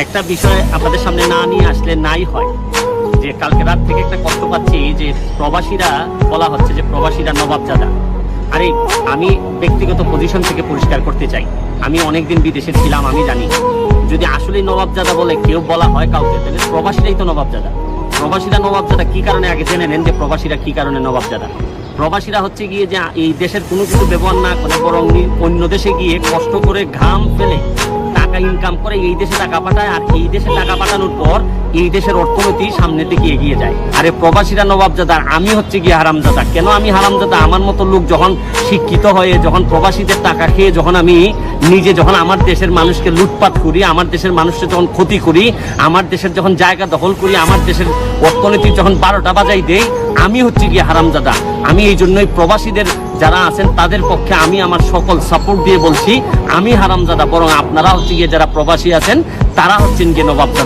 একটা বিষয় আপনাদের সামনে না নিয়ে আসলে নাই হয়। যে কালকে রাত থেকে একটা কষ্ট পাচ্ছি যে প্রবাসীরা বলা হচ্ছে যে প্রবাসীরা নবাবজাদা। আরে, আমি ব্যক্তিগত পজিশন থেকে পরিষ্কার করতে চাই। আমি অনেকদিন বিদেশে ছিলাম, আমি জানি। যদি আসলেই নবাবজাদা বলে কেউ বলা হয় কাউকে, তাহলে প্রবাসীরাই তো নবাবজাদা। প্রবাসীরা নবাবজাদা কি কারণে আগে জেনে নেন যে প্রবাসীরা কি কারণে নবাবজাদা? প্রবাসীরা হচ্ছে গিয়ে যে এই দেশের কোনো কিছু ব্যবহার না করে, বরং অন্য দেশে গিয়ে কষ্ট করে ঘাম ফেলে ইনকাম করে এই দেশে টাকা পাঠায়, আর এই দেশে টাকা পাঠানোর পর এই দেশের অর্থনীতি সামনের দিকে এগিয়ে যায়। আরে প্রবাসীরা নবাবজাদা আমি হচ্ছে গিয়ে হারামজাদা। কেন আমি হারামজাদা? আমার মতো লোক যখন শিক্ষিত হয়ে, যখন প্রবাসীদের টাকা খেয়ে, যখন আমি নিজে যখন আমার দেশের মানুষকে লুটপাট করি, আমার দেশের মানুষকে যখন ক্ষতি করি, আমার দেশের যখন জায়গা দখল করি, আমার দেশের অর্থনীতির যখন বারোটা বাজাই দেই, আমি হচ্ছে গিয়ে হারামজাদা। আমি এই জন্যই প্রবাসীদের যারা আছেন, তাদের পক্ষে আমি আমার সকল সাপোর্ট দিয়ে বলছি, আমি হারামজাদা, বরং আপনারা হচ্ছে গিয়ে যারা প্রবাসী আছেন, তারা হচ্ছেন গিয়ে নবাবজাদা।